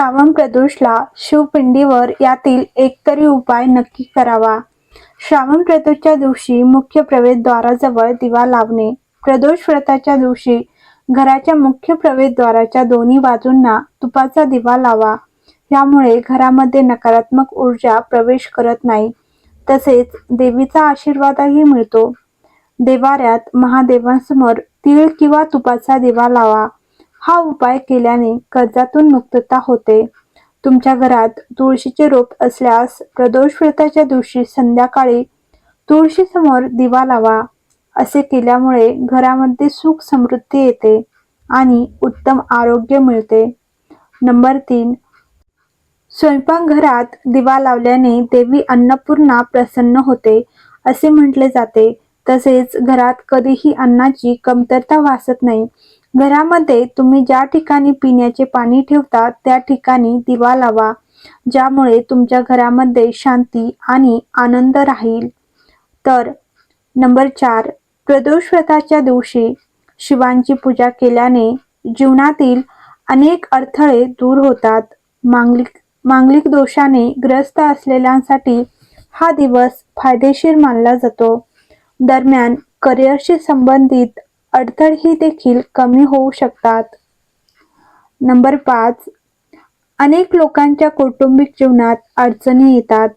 श्रावण प्रदोषला शिवपिंडीवर यातील एकतरी उपाय नक्की करावा. श्रावण प्रदोषच्या दिवशी मुख्य प्रवेशद्वाराजवळ दिवा लावणे प्रदोष व्रताच्या दिवशी घराच्या मुख्य प्रवेशद्वाराच्या दोन्ही बाजूंना तुपाचा दिवा लावा. यामुळे घरामध्ये नकारात्मक ऊर्जा प्रवेश करत नाही. तसेच देवीचा आशीर्वादही मिळतो. देवाऱ्यात महादेवांसमोर तीळ किंवा तुपाचा दिवा लावा. हा उपाय केल्याने कर्जातून मुक्तता होते. तुमच्या घरात तुळशीचे रोप असल्यास प्रदोष व्रताच्या दिवशी संध्याकाळी तुळशी समोर दिवा लावा. असे केल्यामुळे घरामध्ये सुख समृद्धी येते आणि उत्तम आरोग्य मिळते. नंबर तीन. स्वयंपाकघरात दिवा लावल्याने देवी अन्नपूर्णा प्रसन्न होते असे म्हटले जाते. तसेच घरात कधीही अन्नाची कमतरता भासत नाही. घरामध्ये तुम्ही ज्या ठिकाणी पिण्याचे पाणी ठेवता त्या ठिकाणी दिवा लावा ज्यामुळे तुमच्या घरामध्ये शांती आणि आनंद राहील. तर नंबर चार प्रदोष व्रताच्या दिवशी शिवांची पूजा केल्याने जीवनातील अनेक अडथळे दूर होतात. मांगलिक मांगलिक दोषाने ग्रस्त असलेल्यांसाठी हा दिवस फायदेशीर मानला जातो. दरम्यान करिअरशी संबंधित अडथळेही देखील कमी होऊ शकतात. नंबर पाच. अनेक लोकांच्या कौटुंबिक जीवनात अडचणी येतात.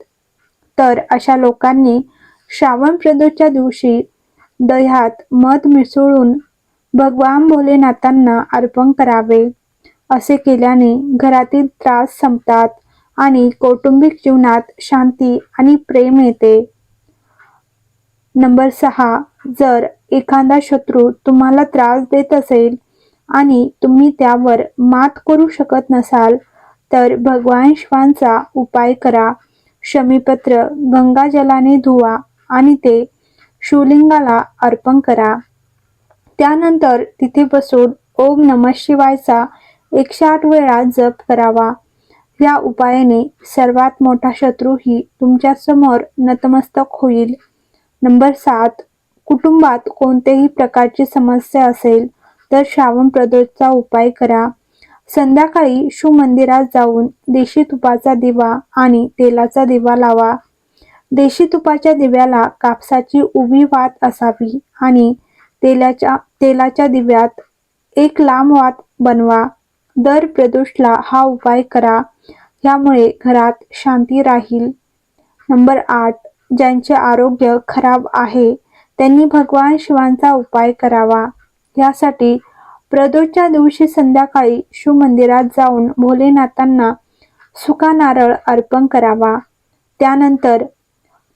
तर अशा लोकांनी श्रावण प्रदोच्या दिवशी दह्यात मध मिसळून भगवान भोलेनाथांना अर्पण करावे असे केल्याने घरातील त्रास संपतात आणि कौटुंबिक जीवनात शांती आणि प्रेम येते. नंबर सहा. जर एखादा शत्रू तुम्हाला त्रास देत असेल आणि तुम्ही त्यावर मात करू शकत नसाल तर भगवान शिवांचा उपाय करा. शमीपत्र गंगाजलाने धुवा आणि ते शिवलिंगाला अर्पण करा. त्यानंतर तिथे बसून ओम नम शिवायचा एकशे आठ वेळा जप करावा. या उपायाने सर्वात मोठा शत्रूही तुमच्यासमोर नतमस्तक होईल. नंबर सात कुटुंबात कोणत्याही प्रकारची समस्या असेल तर श्रावण प्रदोषचा उपाय करा. संध्याकाळी शिवमंदिरात जाऊन देशी तुपाचा दिवा आणि तेलाचा दिवा लावा. देशी तुपाच्या दिव्याला कापसाची उभी वात असावी आणि तेलाच्या तेलाच्या दिव्यात एक लांब वात बनवा. दर प्रदोषला हा उपाय करा. यामुळे घरात शांती राहील. नंबर आठ ज्यांचे आरोग्य खराब आहे त्यांनी भगवान शिवांचा उपाय करावा. यासाठी प्रदोषच्या दिवशी संध्याकाळी शिवमंदिरात जाऊन भोलेनाथांना सुका नारळ अर्पण करावा. त्यानंतर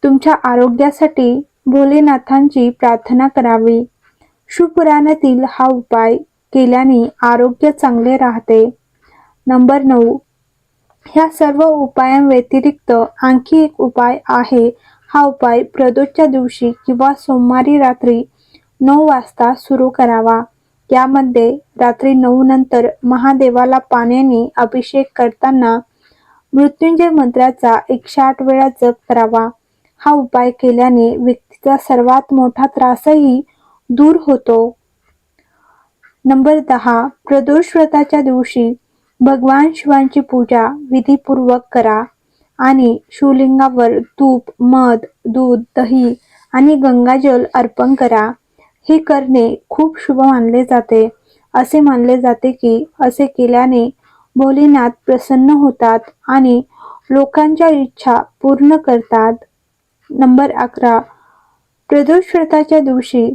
तुमच्या आरोग्यासाठी भोलेनाथांची प्रार्थना करावी. शिवपुराणातील हा उपाय केल्याने आरोग्य चांगले राहते. नंबर नऊ. ह्या सर्व उपायांव्यतिरिक्त आणखी एक उपाय आहे. हा उपाय प्रदोषच्या दिवशी किंवा सोमवारी रात्री नऊ वाजता सुरू करावा. यामध्ये रात्री नऊ नंतर महादेवाला पाण्याने अभिषेक करताना मृत्युंजय मंत्राचा एकशे आठ वेळा जप करावा. हा उपाय केल्याने व्यक्तीचा सर्वात मोठा त्रासही दूर होतो. नंबर दहा प्रदोष व्रताच्या दिवशी भगवान शिवांची पूजा विधीपूर्वक करा. आणि शिवलिंगावर तूप मध दूध दही आणि गंगाजल अर्पण करा. हे करणे खूप शुभ मानले जाते. असे मानले जाते की असे केल्याने भोलेनाथ प्रसन्न होतात आणि लोकांच्या इच्छा पूर्ण करतात. नंबर अकरा. प्रदोष व्रताच्या दिवशी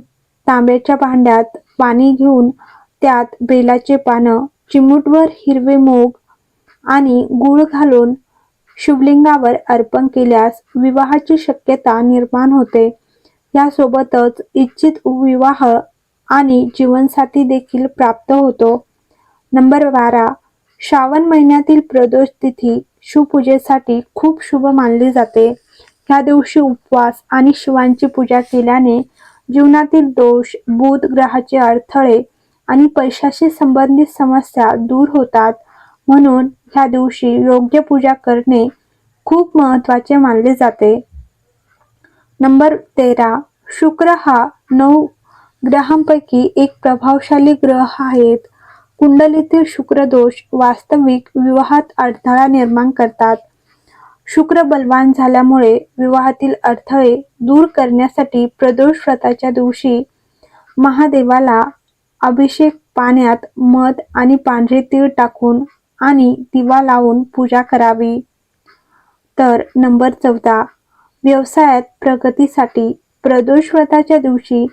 तांब्याच्या भांड्यात पाणी घेऊन त्यात बेलाचे पानं चिमूटभर हिरवे मूग आणि गूळ घालून शिवलिंगावर अर्पण केल्यास विवाहाची शक्यता निर्माण होते. यासोबतच इच्छित विवाह आणि जीवनसाथी देखील प्राप्त होतो. नंबर बारा. श्रावण महिन्यातील प्रदोष तिथी शिवपूजेसाठी खूप शुभ मानली जाते. ह्या दिवशी उपवास आणि शिवांची पूजा केल्याने जीवनातील दोष बुध ग्रहाचे अडथळे आणि पैशाशी संबंधित समस्या दूर होतात. म्हणून ह्या दिवशी योग्य पूजा करणे खूप महत्त्वाचे मानले जाते. नंबर तेरा शुक्र हा नऊ ग्रहांपैकी एक प्रभावशाली ग्रह आहेत. कुंडलीतील शुक्रदोष वास्तविक विवाहात अडथळा निर्माण करतात. शुक्र बलवान झाल्यामुळे विवाहातील अडथळे दूर करण्यासाठी प्रदोष व्रताच्या दिवशी महादेवाला अभिषेक पाण्यात मध आणि पांढरे तीळ टाकून आणि दिवा लावून पूजा करावी. तर नंबर चौदा. व्यवसायात प्रगतीसाठी प्रदोष व्रताच्या दिवशी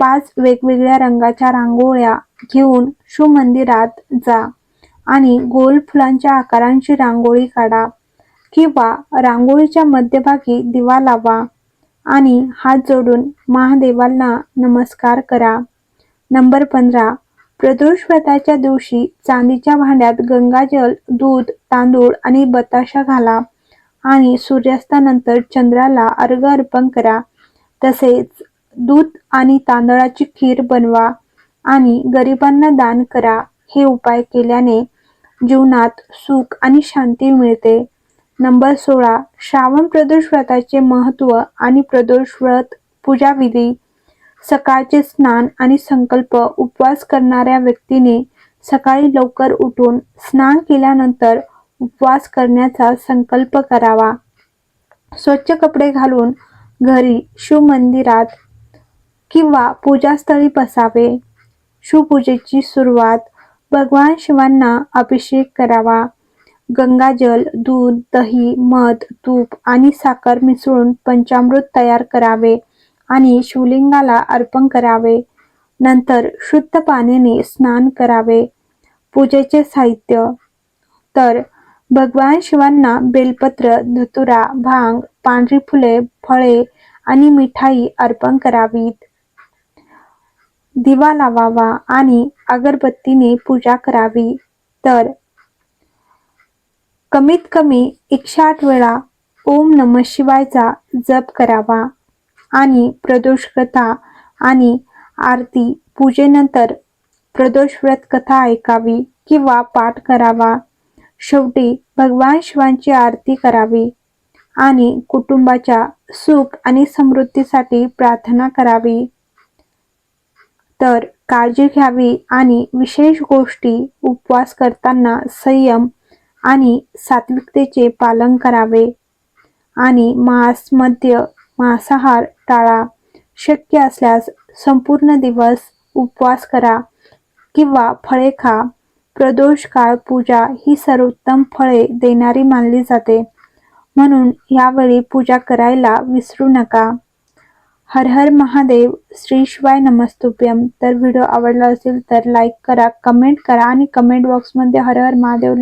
पाच वेगवेगळ्या रंगाच्या रांगोळ्या घेऊन शिवमंदिरात जा आणि गोल फुलांच्या आकारांची रांगोळी काढा किंवा रांगोळीच्या मध्यभागी दिवा लावा आणि हात जोडून महादेवांना नमस्कार करा. नंबर पंधरा. प्रदोष व्रताच्या दिवशी चांदीच्या भांड्यात गंगाजल दूध तांदूळ आणि बताशा घाला आणि सूर्यास्तानंतर चंद्राला अर्घ अर्पण करा. तसेच दूध आणि तांदळाची खीर बनवा आणि गरिबांना दान करा. हे उपाय केल्याने जीवनात सुख आणि शांती मिळते. नंबर सोळा. श्रावण प्रदोष व्रताचे महत्त्व आणि प्रदोष व्रत पूजाविधी सकाळचे स्नान आणि संकल्प उपवास करणाऱ्या व्यक्तीने सकाळी लवकर उठून स्नान केल्यानंतर उपवास करण्याचा संकल्प करावा. स्वच्छ कपडे घालून घरी शिवमंदिरात किंवा पूजास्थळी बसावे. शिवपूजेची सुरुवात भगवान शिवांना अभिषेक करावा. गंगाजल दूध दही मध तूप आणि साखर मिसळून पंचामृत तयार करावे. आणि शिवलिंगाला अर्पण करावे. नंतर शुद्ध पाण्याने स्नान करावे. पूजेचे साहित्य. तर भगवान शिवांना बेलपत्र धतुरा भांग पांढरी फुले फळे आणि मिठाई अर्पण करावीत. दिवा लावावा आणि अगरबत्तीने पूजा करावी. तर कमीत कमी एकशे आठ वेळा ओम नम शिवायचा जप करावा. आणि प्रदोष कथा आणि आरती पूजेनंतर प्रदोष व्रत कथा ऐकावी किंवा पाठ करावा. शेवटी भगवान शिवांची आरती करावी आणि कुटुंबाच्या सुख आणि समृद्धीसाठी प्रार्थना करावी. तर काळजी घ्यावी आणि विशेष गोष्टी उपवास करताना संयम आणि सात्विकतेचे पालन करावे आणि मांस मद्य मांसाहार टाळा. शक्य असल्यास संपूर्ण दिवस उपवास करा किंवा फळे खा. प्रदोष काळ पूजा ही सर्वोत्तम फळे देणारी मानली जाते. म्हणून यावेळी पूजा करायला विसरू नका. हर हर महादेव. श्री शिवाय नमस्तुभ्यम. तर व्हिडिओ आवडला असेल तर लाईक करा कमेंट करा आणि कमेंट बॉक्समध्ये हर हर महादेव